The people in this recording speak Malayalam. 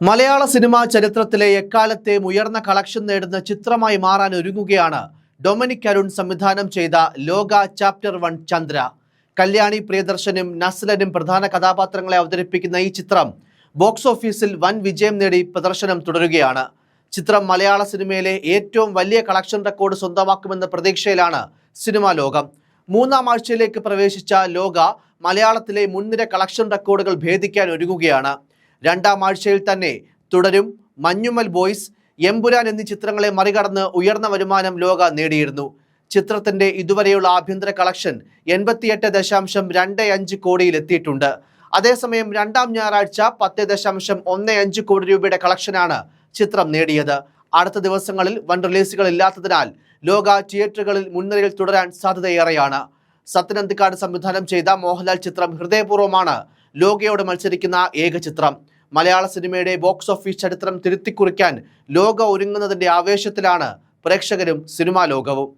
മലയാള സിനിമാ ചരിത്രത്തിലെ എക്കാലത്തെയും ഉയർന്ന കളക്ഷൻ നേടുന്ന ചിത്രമായി മാറാൻ ഒരുങ്ങുകയാണ് ഡൊമിനിക് അരുൺ സംവിധാനം ചെയ്ത ലോക ചാപ്റ്റർ വൺ ചന്ദ്ര. കല്യാണി പ്രിയദർശനും നസ്ലനും പ്രധാന കഥാപാത്രങ്ങളെ അവതരിപ്പിക്കുന്ന ഈ ചിത്രം ബോക്സ് ഓഫീസിൽ വൻ വിജയം നേടി പ്രദർശനം തുടരുകയാണ്. ചിത്രം മലയാള സിനിമയിലെ ഏറ്റവും വലിയ കളക്ഷൻ റെക്കോർഡ് സ്വന്തമാക്കുമെന്ന പ്രതീക്ഷയിലാണ് സിനിമാ ലോകം. മൂന്നാം ആഴ്ചയിലേക്ക് പ്രവേശിച്ച ലോക മലയാളത്തിലെ മുൻനിര കളക്ഷൻ റെക്കോർഡുകൾ ഭേദിക്കാൻ ഒരുങ്ങുകയാണ്. രണ്ടാം ആഴ്ചയിൽ തന്നെ തുടരും. മഞ്ഞുമൽ ബോയ്സ് എമ്പുരാൻ എന്നീ ചിത്രങ്ങളെ മറികടന്ന് ഉയർന്ന വരുമാനം ലോക നേടിയിരുന്നു. ചിത്രത്തിന്റെ ഇതുവരെയുള്ള ആഭ്യന്തര കളക്ഷൻ എൺപത്തിയെട്ട് ദശാംശം രണ്ട് അഞ്ച് കോടിയിലെത്തിയിട്ടുണ്ട്. അതേസമയം രണ്ടാം ഞായറാഴ്ച പത്ത് ദശാംശം ഒന്ന് അഞ്ച് കോടി രൂപയുടെ കളക്ഷനാണ് ചിത്രം നേടിയത്. അടുത്ത ദിവസങ്ങളിൽ വൺ റിലീസുകൾ ഇല്ലാത്തതിനാൽ ലോക തിയേറ്ററുകളിൽ മുൻനിരയിൽ തുടരാൻ സാധ്യതയേറെയാണ്. സത്യനന്ദിക്കാട് സംവിധാനം ചെയ്ത മോഹൻലാൽ ചിത്രം ഹൃദയപൂർവമാണ് ലോകയോട് മത്സരിക്കുന്ന ഏക ചിത്രം. മലയാള സിനിമയുടെ ബോക്സ് ഓഫീസ് ചരിത്രം തിരുത്തിക്കുറിക്കാൻ ലോക ഒരുങ്ങുന്നതിന്റെ ആവേശത്തിലാണ് പ്രേക്ഷകരും സിനിമാ ലോകവും.